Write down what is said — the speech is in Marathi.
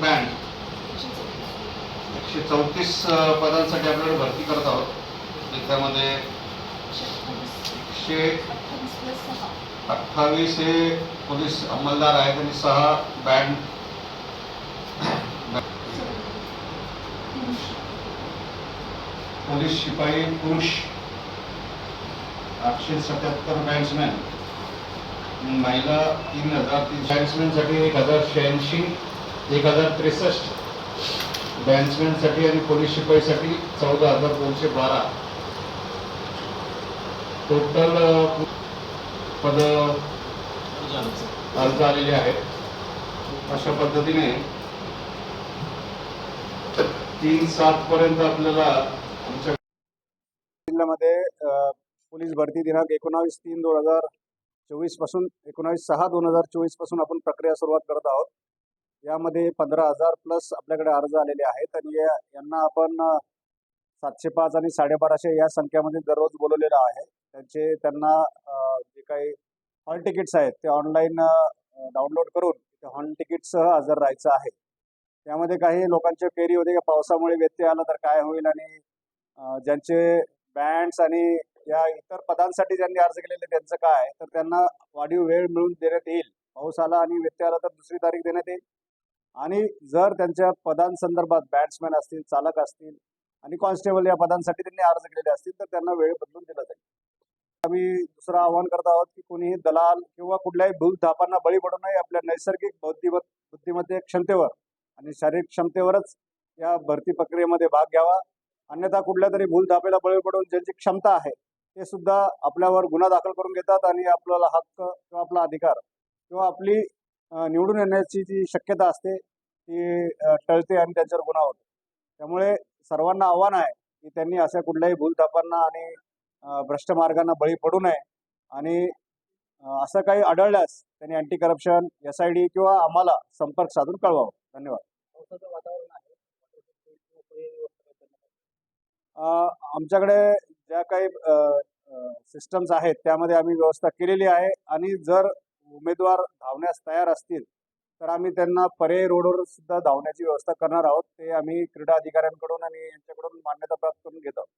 बँड. एकशे चौतीस पदांसाठी आपल्याला भरती करत आहोत. त्याच्यामध्ये एकशे अठ्ठावीस हे पोलीस अंमलदार आहेत आणि सहा बँड. पोलीस शिपाई पुरुष आठशे सत्याहत्तर बॅट्समॅन महिला तीन हजार तीन बॅट्समॅनसाठी एक हजार शहाऐंशी. एक हजार त्रेसष्ट. बॅन्समॅनसाठी आणि पोलीस शिपाईसाठी चौदा हजार दोनशे बारा. टोटल पद अर्ज आलेले आहेत. अशा पद्धतीने तीन सात पर्यंत आपल्याला आमच्या जिल्ह्यामध्ये पोलीस भरती दिनांक एकोणावीस तीन दोन हजार चोवीसपासून एकोणावीस सहा दोन हजार चोवीसपासून आपण प्रक्रिया सुरुवात करत आहोत. यामध्ये पंधरा हजार प्लस आपल्याकडे अर्ज आलेले आहेत आणि या- यांना आपण सातशे पाच आणि साडेबाराशे या संख्यामध्ये दररोज बोलवलेलं आहे. त्यांचे त्यांना जे काही हॉल तिकीट्स आहेत ते ऑनलाईन डाउनलोड करून हॉल तिकीटसह हजर राहायचं आहे. त्यामध्ये काही लोकांच्या फेरी होते की पावसामुळे व्यत्यय आला तर काय होईल आणि ज्यांचे बँड्स आणि या इतर पदांसाठी ज्यांनी अर्ज केलेले त्यांचं काय तर त्यांना वाढीव वेळ मिळून देण्यात येईल. पाऊस आला आणि व्यत्यय आला तर दुसरी तारीख देण्यात येईल. आणि जर त्यांच्या पदांसंदर्भात बॅट्समॅन असतील चालक असतील आणि कॉन्स्टेबल या पदांसाठी त्यांनी अर्ज केलेले असतील तर त्यांना वेळ बदलून दिला जाईल. आम्ही दुसरं आवाहन करत आहोत की कोणीही दलाल किंवा कुठल्याही भूलथापांना बळी पडू नये आपल्या नैसर्गिक बौद्धिमत बुद्धिमत्ते क्षमतेवर आणि शारीरिक क्षमतेवरच या भरती प्रक्रियेमध्ये भाग घ्यावा. अन्यथा कुठल्या तरी भूलथापेला बळी पडून ज्यांची क्षमता आहे ते सुद्धा आपल्यावर गुन्हा दाखल करून घेतात आणि आपल्याला हक्क किंवा आपला अधिकार किंवा आपली निवडून येण्याची जी शक्यता असते ती टळते आणि त्यांच्यावर गुन्हा होतो. त्यामुळे सर्वांना आव्हान आहे की त्यांनी अशा कुठल्याही भूलथापांना आणि भ्रष्ट मार्गांना बळी पडू नये आणि असं काही आढळल्यास त्यांनी anti corruption S I D किंवा आम्हाला संपर्क साधून कळवावं. धन्यवाद. आमच्याकडे ज्या काही सिस्टम्स आहेत त्यामध्ये आम्ही व्यवस्था केलेली आहे आणि जर उमेदवार धावण्यास तयार असतील तर आम्ही त्यांना पर्यायी रोडवर सुद्धा धावण्याची व्यवस्था करणार आहोत. ते आम्ही क्रीडा अधिकाऱ्यांकडून आणि यांच्याकडून मान्यता प्राप्त करून घेत आहोत.